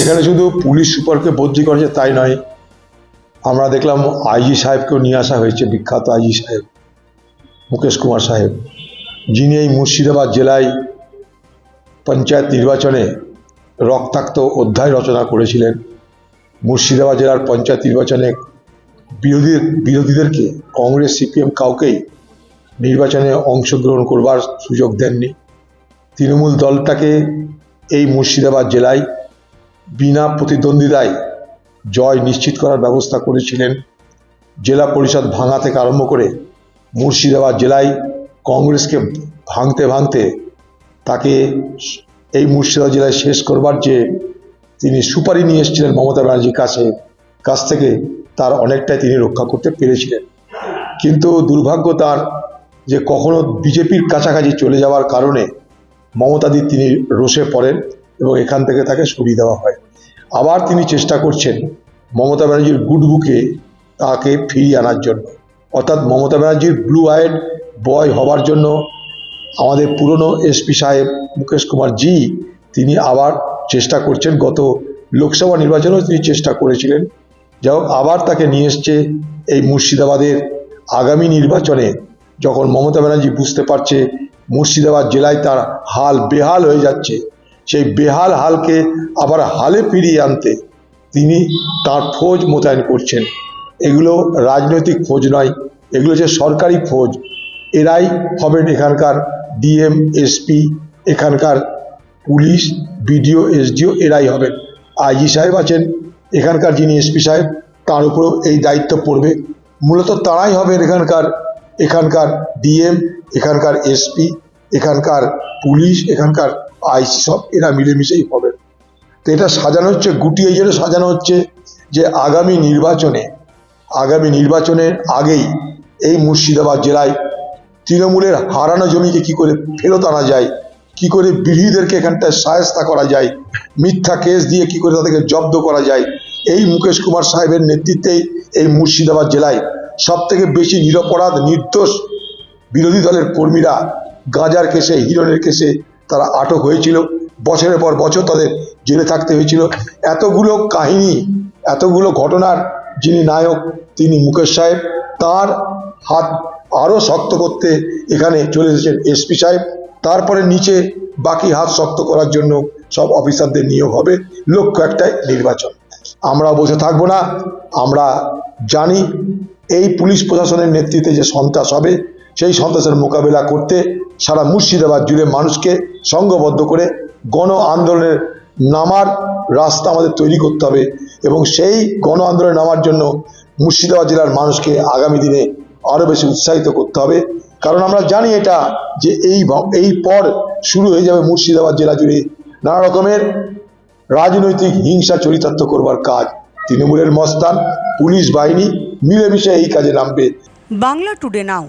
এখানে শুধু পুলিশ সুপারকে বদলি করেছে তাই নয়, আমরা দেখলাম আইজি সাহেবকেও নিয়ে আসা হয়েছে, বিখ্যাত আইজি সাহেব, মুকেশ কুমার সাহেব, যিনি এই মুর্শিদাবাদ জেলায় পঞ্চায়েত নির্বাচনে রক্তাক্ত অধ্যায় রচনা করেছিলেন। মুর্শিদাবাদ জেলার পঞ্চায়েত নির্বাচনে বিরোধী, বিরোধীদেরকে কংগ্রেস, সিপিএম কাউকেই নির্বাচনে অংশগ্রহণ করবার সুযোগ দেননি। তৃণমূল দলটাকে এই মুর্শিদাবাদ জেলায় বিনা প্রতিদ্বন্দ্বিতায় জয় নিশ্চিত করার ব্যবস্থা করেছিলেন জেলা পরিষদ ভাঙা থেকে আরম্ভ করে মুর্শিদাবাদ জেলায় কংগ্রেসকে ভাঙতে ভাঙতে তাকে এই মুর্শিদাবাদ জেলায় শেষ করবার যে তিনি সুপারি নিয়ে এসেছিলেন মমতা ব্যানার্জির কাছে, কাছ থেকে তার অনেকটাই তিনি রক্ষা করতে পেরেছিলেন। কিন্তু দুর্ভাগ্য তার যে কখনো বিজেপির কাছাকাছি চলে যাওয়ার কারণে মমতাদি তিনি রোষে পড়েন। এবং এখান থেকে তাকে সরিয়ে দেওয়া হয়। আবার তিনি চেষ্টা করছেন মমতা ব্যানার্জির গুড বুকে তাকে ফিরিয়ে আনার জন্য। অর্থাৎ মমতা ব্যানার্জির ব্লু আইড বয় হবার জন্য আমাদের পুরনো এসপি সাহেব মুকেশ কুমার জি, তিনি আবার চেষ্টা করছেন গত লোকসভা নির্বাচনেও তিনি চেষ্টা করেছিলেন। যাই হোক, আবার তাকে নিয়ে এসছে এই মুর্শিদাবাদের আগামী নির্বাচনে। যখন মমতা ব্যানার্জি বুঝতে পারছে মুর্শিদাবাদ জেলায় তার হাল বেহাল হয়ে যাচ্ছে সেই বেহাল হালকে আবার হালে ফিরিয়ে আনতে তিনি তার ফৌজ মোতায়েন করছেন। এগুলো রাজনৈতিক ফৌজ নয়, এগুলো যে সরকারি ফৌজ। এরাই হবেন এখানকার ডিএম, এসপি, এখানকার পুলিশ, বিডিও, এসডিও, এরাই হবেন। আইজি সাহেব আছেন, এখানকার যিনি এসপি সাহেব, তার উপরেও এই দায়িত্ব পড়বে। মূলত তারাই হবেন এখানকার এখানকার ডিএম, এখানকার এসপি, এখানকার পুলিশ, এখানকার আইসি সব এরা মিলেমিশেই হবেন তো এটা সাজানো হচ্ছে, গুটিয়ে জন্য সাজানো হচ্ছে যে আগামী নির্বাচনে, আগামী নির্বাচনের আগেই এই মুর্শিদাবাদ জেলায় তৃণমূলের হারানো জমিকে কি করে ফেরত আনা যায়, কি করে বিরোধীদেরকে এখানটায় সায়স্তা করা যায়, মিথ্যা কেস দিয়ে কি করে তাদেরকে জব্দ করা যায়, এই মুকেশ কুমার সাহেবের নেতৃত্বেই এই মুর্শিদাবাদ জেলায় সব থেকে বেশি নিরপরাধ, নির্দোষ বিরোধী দলের কর্মীরা গাঁজার কেসে, হিরণের কেসে তারা আটক হয়েছিল। বছরের পর বছর তাদের জেলে থাকতে হয়েছিল। এতগুলো কাহিনী, এতগুলো ঘটনার যিনি নায়ক, তিনি মুকেশ সাহেব, তার হাত আরও শক্ত করতে এখানে চলে এসেছেন এসপি সাহেব। তারপরে নিচে বাকি হাত শক্ত করার জন্য সব অফিসারদের নিয়োগ হবে, লক্ষ্য একটাই, নির্বাচন। আমরা বসে থাকব না, আমরা জানি এই পুলিশ প্রশাসনের নেতৃত্বে যে সন্ত্রাস হবে সেই সন্ত্রাসের মোকাবেলা করতে সারা মুর্শিদাবাদ জুড়ে মানুষকে সংঘবদ্ধ করে গণ আন্দোলনের নামার রাস্তা আমাদের তৈরি করতে হবে এবং সেই গণ আন্দোলনে নামার জন্য মুর্শিদাবাদ জেলার মানুষকে আগামী দিনে আরও বেশি উৎসাহিত করতে হবে। কারণ আমরা জানি এটা যে এই এই পর শুরু হয়ে যাবে মুর্শিদাবাদ জেলা জুড়ে নানা রকমের রাজনৈতিক হিংসা চরিতার্থ করবার কাজ। তৃণমূলের মস্তান, পুলিশ বাহিনী মিলেমিশে এই কাজে নামবে। Bangla today now.